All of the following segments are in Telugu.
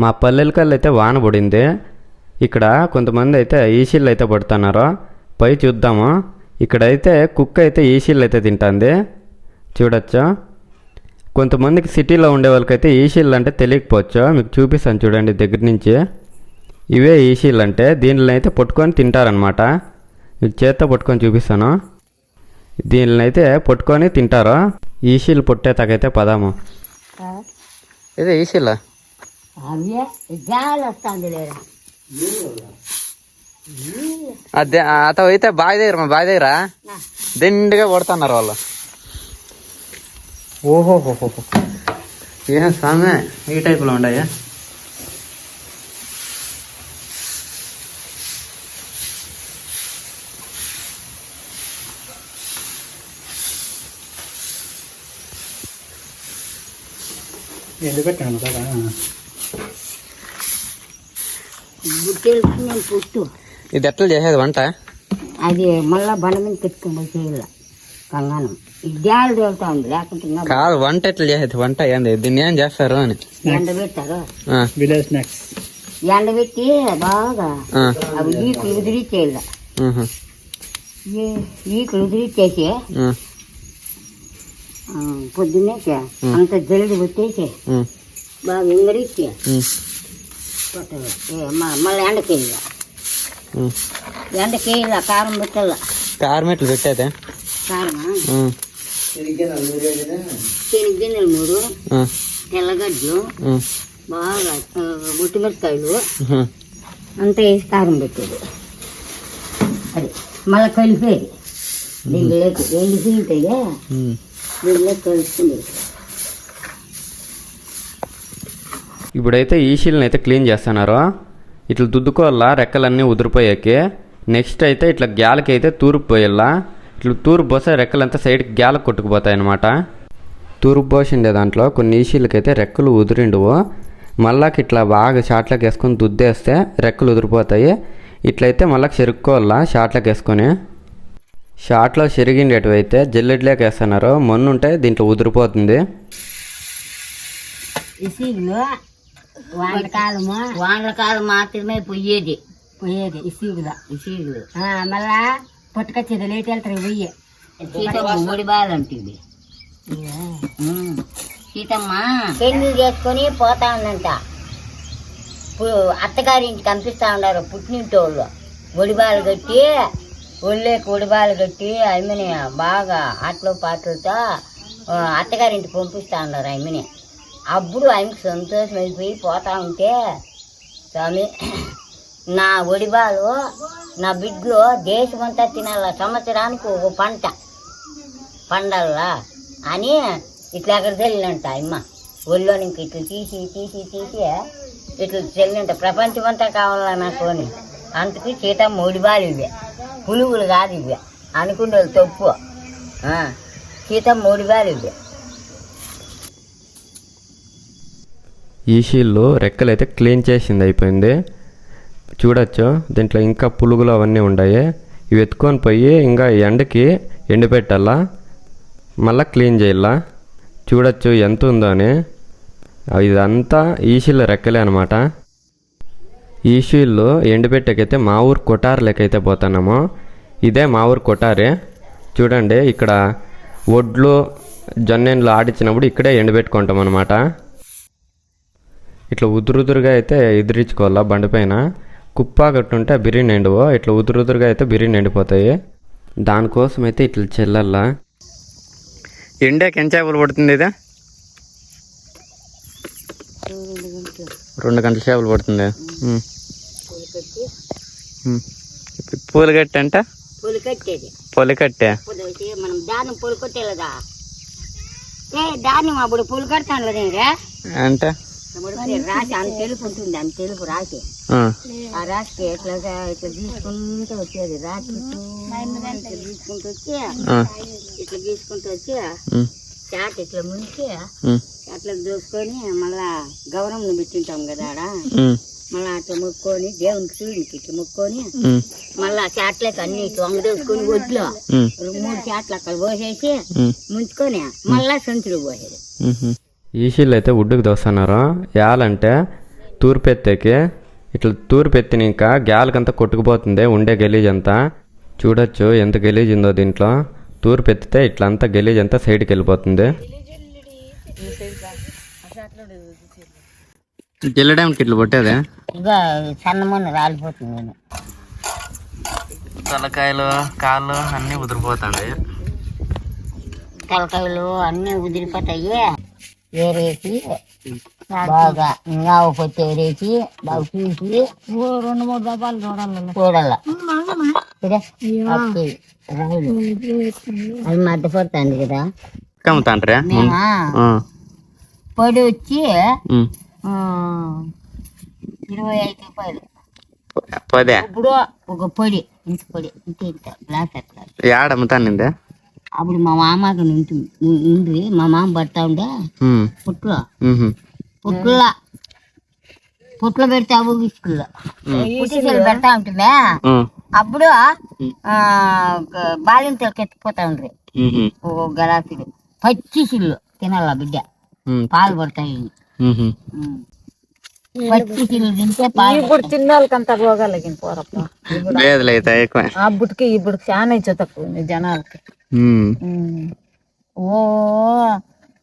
మా పల్లెలకల్లా అయితే వాన పడింది. ఇక్కడ కొంతమంది అయితే ఈసీళ్ళు అయితే పడుతున్నారు. పై చూద్దాము. ఇక్కడైతే కుక్క అయితే ఈసీళ్ళు అయితే తింటుంది. చూడొచ్చు. కొంతమందికి సిటీలో ఉండే వాళ్ళకైతే ఈసీళ్ళు అంటే తెలియకపోవచ్చు. మీకు చూపిస్తాను చూడండి దగ్గర నుంచి. ఇవే ఈసీళ్ళు అంటే దీనిలో అయితే పట్టుకొని తింటారనమాట మీకు చేత్తో పట్టుకొని చూపిస్తాను. దీనిని అయితే పట్టుకొని తింటారు. ఈసీలు పొట్టేతాకైతే పదాము. ఇదే ఈసీలా అవి జాలు వస్తుంది లేదా అదే అత అయితే బావి దగ్గర మా బావి దగ్గర దిండిగా కొడుతున్నారు వాళ్ళు ఓహోహోహో ఏం సామె ఈ టైపులో ఉన్నాయా ఎందు పెట్టాను కదా పుట్టు ఇది ఎట్లా చేసేది వంట? అది మళ్ళా బండ మీద పెట్టుకుని చేయాల కంగానం జాలు తోలుతా ఉంది లేకుంటే ఇంకా కాదు వంట ఎట్లా చేసేది? వంట ఏంది? దీన్ని ఏం చేస్తారు అని. ఎండ పెట్టారు ఆ, విలేజ్ స్నాక్స్. ఎండ పెట్టి బాగా అవి ఈకులు ఉదిరిచ్చేయాల ఉహు, ఈకులు ఉదిరిచ్చేసి ఆ, ఆ, పొద్దున్నే అంత జల్ది పెట్టేసి బాగా ఉమ్, మళ్ళీ ఎండకేయాల ఉమ్. ఎండకేయాల కారం పెట్టాల? కారం ఎట్లు పెట్టేదే? కారమా? మూడు తెల్లగడ్డలు బాగా ఉహు. అంతా వేసి కారం పెట్టేది. అది మళ్ళీ కలిపేది. దీంట్లోకి ఎండి ఉంటాయి ఉమ్. ఇప్పుడైతే ఈ ఇప్పుడైతే ఈషీల్ని అయితే క్లీన్ చేస్తున్నారు. ఇట్లా దుద్దుకోవాలా? రెక్కలన్నీ ఉదిరిపోయాకి. నెక్స్ట్ అయితే ఇట్లా గ్యాలకి అయితే తూర్పు పోయేలా. ఇట్లా తూర్పు పోస్తే రెక్కలంతా సైడ్కి గ్యాలకు కొట్టుకుపోతాయి అనమాట తూర్పు పోసిండే దాంట్లో. కొన్ని ఈషీలకి అయితే రెక్కలు ఉదిరిండువు. మళ్ళాకి ఇట్లా బాగా షాట్లకు వేసుకొని దుద్దేస్తే రెక్కలు ఉదిరిపోతాయి. ఇట్లయితే మళ్ళీ చెరుక్కోవాలా షాట్లకు వేసుకొని. షాట్లో చెరిగిండేటివి అయితే జల్లెడ్లోకి వేస్తున్నారు. మొన్నుంటే దీంట్లో ఉదిరిపోతుంది. వానకాలము? వానకాలం మాత్రమే పొయ్యేది పొయ్యేది ఇసుగుల ఇసుగులు మళ్ళా పుట్టకొచ్చేది లేట్ వెళ్తారు పొయ్యి. సీతమ్మ మూడి బాలు అంటుంది. సీతమ్మ. పెళ్ళి చేసుకొని పోతా ఉందంట. పు- అత్తగారింటికి పంపిస్తా ఉన్నారు పుట్టినింటి వాళ్ళు ఒడిబాలు కట్టి ఒళ్ళేకి ఒడిబాలు కట్టి ఆమెని బాగా ఆటలు పాటలతో ఆ, అత్తగారింటికి పంపిస్తా ఉన్నారు ఆమెని అప్పుడు ఆయనకు సంతోషం అయిపోయి పోతా ఉంటే స్వామి నా ఒడిబాలు నా బిడ్డలు దేశమంతా తినాల? సంవత్సరానికి ఒక పంట పండల్లా అని ఇట్లా అక్కడ తెలియనంట అమ్మ. ఒళ్ళో ఇంక ఇట్లా తీసి తీసి తీసి ఇట్లా చెల్లింట ప్రపంచమంతా కావాలా నాకు అని. అందుకు సీత ఒడిబాలు ఇవే పులుగులు కాదు ఇవే అనుకునే వాళ్ళు తప్పు. ఆ, సీత ఇవే ఈ షీల్డ్ రెక్కలు అయితే క్లీన్ చేసింది అయిపోయింది. చూడొచ్చు. దీంట్లో ఇంకా పులుగులు అవన్నీ ఉన్నాయి ఇవి ఎత్తుకొని పోయి ఇంకా ఎండకి ఎండబెట్టాలా మళ్ళీ క్లీన్ చేయాలా? చూడొచ్చు ఎంత ఉందో అని. ఇదంతా ఈషీల రెక్కలే అనమాట ఈషీల్లో ఎండబెట్టకైతే మా ఊరు కొటారులకైతే పోతున్నాము. ఇదే మా ఊరు కొటారే. చూడండి ఇక్కడ ఒడ్లు జొన్నెండ్లు ఆడించినప్పుడు ఇక్కడే ఎండబెట్టుకుంటాం అనమాట ఇట్లా ఉదురుదురుగా అయితే ఎదిరించుకోవాలా బండిపైన కుప్ప కట్టుంటే బిర్యానీ ఎండువో ఇట్లా ఉదురుదురుగా అయితే బిర్యానీ ఎండిపోతాయి దానికోసం అయితే ఇట్లా చెల్లల్లా. ఎండాకి ఎంత చేపలు పడుతుంది ఇది? రెండు గంటల చేపలు పడుతుంది. పూలు కట్టి అంట పూలు కట్టే? మనం దాన్ని పూలు కొట్టేలేదా ఏ దాన్ని అప్పుడు పూలు కడతాను లేదే అంటే? రాసి అంత తెలుపు ఉంటుంది అంత తెలుపు రాసి ఆ. ఆ రాశికి ఇట్లా ఇట్లా గీసుకుంటూ వచ్చేది రాసి ఇట్లా గీసుకుంటూ వచ్చి. ఇట్లా గీసుకుంటూ వచ్చి. చాట్ ఇట్లా ముంచి. అట్లా దోసుకొని మళ్ళా గౌరవం పెట్టింటాం కదా ఆడ. మళ్ళా అట్లా ముక్కొని దేవునికి చూడికి ఇట్లా ముక్కొని. మళ్ళా చాట్లకి అన్ని వంగ దోసుకొని ఒడ్లో. మూడు చాట్లు అక్కడ పోసేసి. ముంచుకొని మళ్ళా సంచులు పోసేది ఈషీలు అయితే ఉడ్డుకు దోస్తున్నారు. యాలంటే తూర్పు ఎత్తేకి ఇట్లా తూర్పు ఎత్తినాక గ్యాలకంతా కొట్టుకుపోతుంది ఉండే గలీజ్ అంతా చూడొచ్చు ఎంత గలీజ్ ఉందో దీంట్లో తూర్పు ఎత్తితే ఇట్లా అంతా గలీజ్ అంతా సైడ్కి వెళ్ళిపోతుంది జిల్లడానికి ఇట్లా రాలిపోతుంది నేను. తలకాయలు కాళ్ళు అన్నీ ఉదిరిపోతాయి తలకాయలు అన్నీ ఉదిరిపోతాయి. ఏరేసి బాగా ఇంగావు పొత్తి ఏరేసి బాగా చూసి రెండు మూడు డబ్బాలు చూడాలి చూడాల అది మధ్య పడుతుంది కదా. కమ్ముతాండ్రా మేమా పొడి వచ్చి ఆ, ఇరవై ఐదు రూపాయలు. పదే. ఇప్పుడు ఒక పొడి ఇంత పొడి ఇంత ఇంత. గ్లాస్ అట్లా. యాడ అమ్ముతానిందే అప్పుడు మా మామకి ఉంటుంది ఉంది మా మామ పడతా ఉండే. పుట్లో పుట్ల పుట్లో పెడితే అవ్వు ఇసుకల్లో పుట్టిసలు పెడతా ఉంటుందే అప్పుడు బాలింతలకు ఎత్తిపోతా ఉండ్రి. ఒక గలాసులు. పచ్చిసిల్లు తినాల బిడ్డ. పాలు పడతాయి. పచ్చిసిల్లు తింటే పాలు ఇప్పుడు చిన్నోళ్ళకంత రోగాలకి పోరప్ప. లేదులే అయితే అప్పటికి ఇప్పుడు చాలా ఇచ్చే తక్కువ ఉంది జనాలకి. ఓ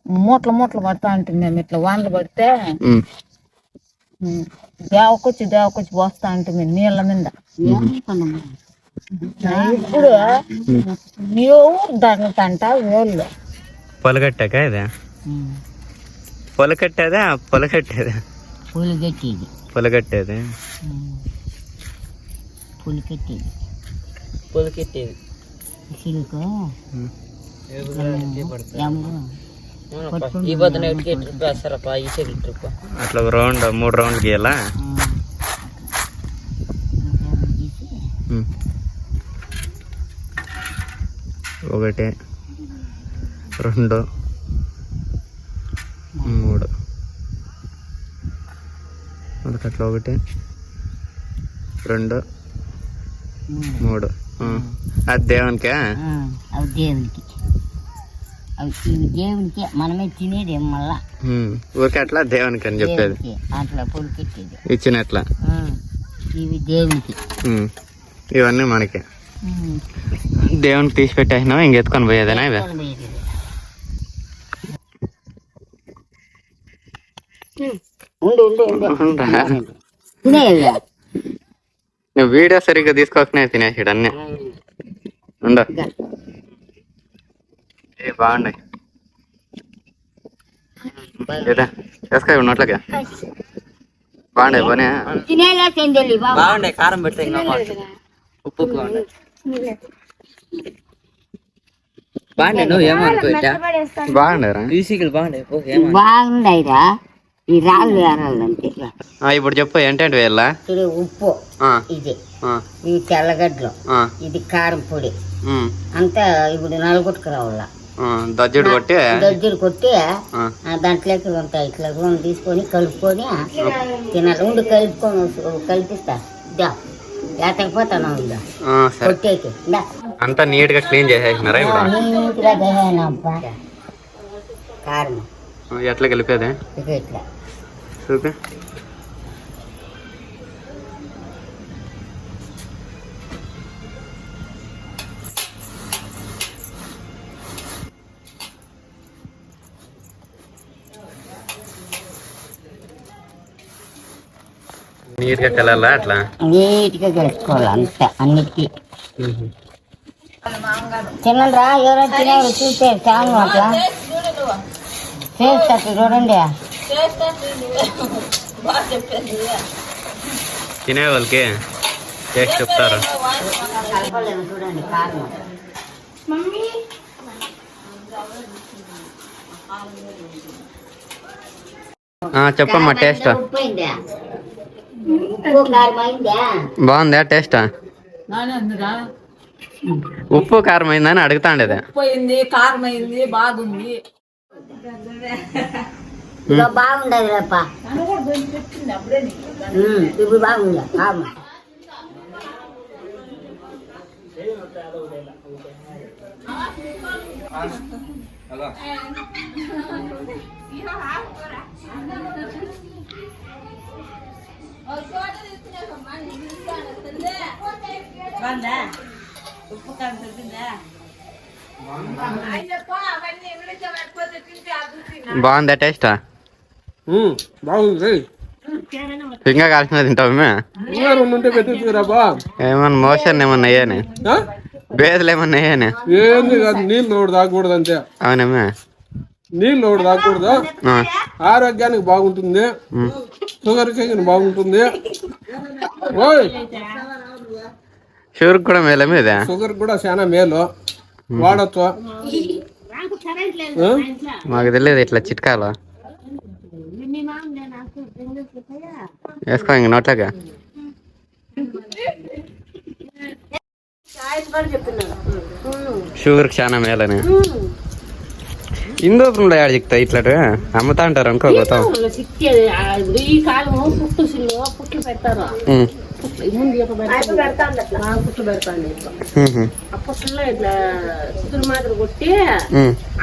మూటలు మూటలు పడతా ఉంటుంది మేము ఇట్లా వానలు పడితే. దేవకొచ్చి దేవకొచ్చి పోస్తా ఉంటుంది నీళ్ళ మీద? ఇప్పుడు నీవు దంగతంట వేళ్ళు పొలగట్టాక ఇదే. పొలకట్టేదా పొలకట్టేదా పూలు కట్టేది పొలగట్టేది? ఉమ్. పూలు కట్టేది పొలకెట్టేది సిల్క్ అట్లా ఒక రౌండ్ మూడు రౌండ్లు గీయాలా ఒకటి రెండు మూడు మనకి అట్లా ఒకటి రెండు మూడు. అది దేవునికా? అవి దేవునికి. అవి దేవునికి మనమే తినేది మళ్ళా. ఊరికే అట్లా దేవునికి అని చెప్పేది. దేవునికి అట్లా పొడి కట్టేది ఇచ్చినట్లా. ఇవి దేవునికి. ఇవన్నీ మనకి. ఉమ్. దేవునికి తీసి పెట్టేసినావు? ఇంకెత్తుకొని పోయేదేనా ఇవి? ఉండు ఉండు ఉండు. నువ్వు వీడియో సరిగ్గా తీసుకోకనే తినేసాడు అన్నీ. ఉండు. ఏ బాగున్నాయి. వేసుకో నోట్లకి బాగున్నాయి పోనీ బాగుండే కారం పెడితే ఉప్పు బాగుండే బాగుండే నువ్వు ఏమో బాగుండయిరా ఈ రాళ్ళు ఏరాలంటే ఇప్పుడు చెప్పు ఏంటంటే వేయాలా చూడు ఉప్పు ఇది. ఆ, ఇది తెల్లగడ్డలు ఇది కారం పొడి. అంతా ఇప్పుడు నలుగుట్టుకు రావాల. దజ్జుడు కొట్టి? దద్దరు కొట్టి దాంట్లోకి ఉంటాయి ఇట్లా రూమ్ తీసుకొని కలుపుకొని తినాలి. ఉండి కలుపుకొని కలిపిస్తా. దా లేకపోతాను ఉందా కొట్టేకి. అంతా నీట్గా క్లీన్ చేసేసినారా ఇప్పుడు? నీట్గా దేనబ్బా కారం. ఎట్లా కలిపేది? ఇట్లా. చూపి నీట్గా కలాలా అట్లా? నీట్గా కలుపుకోవాలి అంత అన్నిటికీ. తినండి రా ఎవరైనా తినేవారు చూస్తే చాలు అట్లా చేస్తారు చూడండి. తినే వాళ్ళకి టేస్ట్ చెప్తారు కలపలేదు చూడండి కారం ఆ, చెప్పమ్మా టేస్ట్ ఉప్పు అయిందా? ఉప్పు కారం అయిందా? బాగుందా టేస్ట్ ఉప్పు కారం అయిందని అడుగుతాండేది. పోయింది కారం అయింది బాగుంది. ఇక బాగుండదు రేప ఇప్పుడు బాగుందా కారం బాగుందా టేస్టా? బాగుంది. ఇంకా కాల్చిన తింటావమే ఇంకా రెండు పెట్టించుకురా బా. ఏమన్నా మోషన్ ఏమన్నా అయ్యానే? బేదలు ఏమన్నా అయ్యానే ఏంది కాదు నీళ్ళు ఒకటి తాగకూడదు అంతే అవునమ్మా నీళ్ళు ఒకటి తాగకూడదు? ఆరోగ్యానికి బాగుంటుంది. షుగర్ కేక్ బాగుంటుంది. ఓయ్! షుగర్ కూడా మేలే మీద? షుగర్ కూడా చాలా మేలు. వాడచ్చు? మాకు తెలియదు ఇట్లా చిట్కాలు. వేసుకో ఇంక నోట్లోగా షుగర్ చాలా మేలని ఇందోపురంలో ఆడ చిక్తా ఇట్లా అమ్ముతా అంటారు అనుకో గోతాం. ఈ కాలము పుట్టుసిల్లో పుట్లు పెడతారు. ఉమ్, ముందు ఒక పెడతాను. పుట్లు పెడతాను ఉమ్, ఆ పుట్లలో ఇట్లా చితులు మాదిరి కొట్టి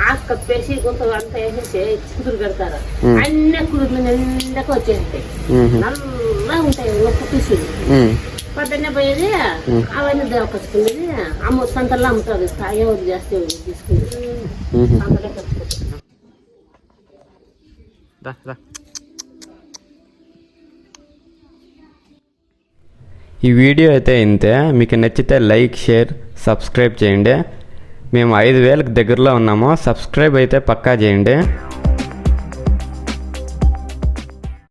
ఆకు కప్పేసి గుంత అంతా వేసేసి చితులు పెడతారు. అన్ని కుదురు నిండక వచ్చేస్తాయి. నల్లగా ఉంటాయి పుట్టుసిల్లు ఉమ్. పొద్దున్నే పోయేది అవన్నీ దొరకొచ్చుకునేది అమ్మ సంతల్లో అమ్ముతుంది ఎవరు చేస్తే ఎవరు ఈ వీడియో అయితే ఇంతే. మీకు నచ్చితే లైక్ షేర్ సబ్స్క్రైబ్ చేయండి. మేము ఐదు వేలకు దగ్గరలో ఉన్నాము. సబ్స్క్రైబ్ అయితే పక్కా చేయండి.